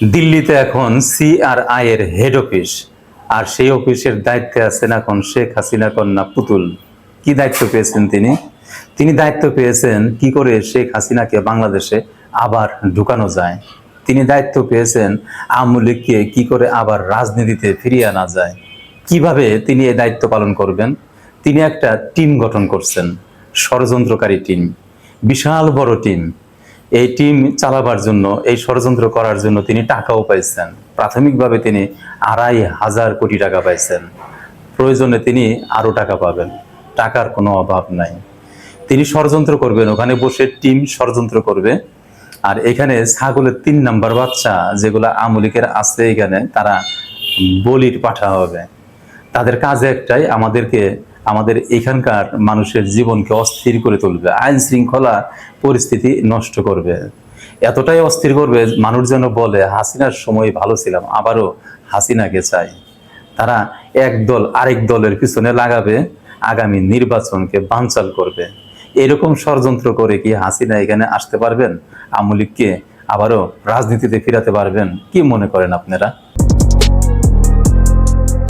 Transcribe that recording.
দিল্লিতে এখন সিআরআই এর হেড অফিস আর সেই অফিসের দায়িত্বে আছেন এখন শেখ হাসিনা কন্যা পুতুল। কি দায়িত্ব পেয়েছেন তিনি? তিনি দায়িত্ব পেয়েছেন কি করে শেখ হাসিনাকে বাংলাদেশে আবার ঢুকানো যায়? তিনি দায়িত্ব পেয়েছেন আওয়ামী লীগকে কি করে আবার রাজনীতিতে ফিরিয়ে আনা যায়? কীভাবে তিনি এই দায়িত্ব পালন করবেন? তিনি একটা টিম গঠন করছেন। ষড়যন্ত্রকারী টিম। বিশাল বড় টিম। এই টিম চালাবার জন্য, এই ষড়যন্ত্র করার জন্য তিনি টাকাও পাইছেন। প্রাথমিকভাবে তিনি আড়াই হাজার কোটি টাকা পাইছেন। প্রয়োজনে তিনি আরও টাকা পাবেন। টাকার কোনো অভাব নাই। তিনি ষড়যন্ত্র করবেন, ওখানে বসে টিম ষড়যন্ত্র করবে। আর এখানে ছাগলের তিন নাম্বার বাচ্চা, যেগুলো আমলিকের আছে এখানে, তারা বলির পাঠা হবে। তাদের কাজ একটাই, আমাদেরকে আমাদের এখানকার মানুষের জীবনকে অস্থির করে তুলবে। আইন শৃঙ্খলা পরিস্থিতি নষ্ট করবে। এতটাই অস্থির করবে, মানুষ যেন বলে, হাসিনার সময় ভালো ছিলাম, আবারও হাসিনাকে চাই। তারা এক দল আরেক দলের পিছনে লাগাবে, আগামী নির্বাচনকে বানচাল করবে। এরকম ষড়যন্ত্র করে কি হাসিনা এখানে আসতে পারবেন? আমলিককে আবারও রাজনীতিতে ফিরাতে পারবেন? কি মনে করেন আপনারা?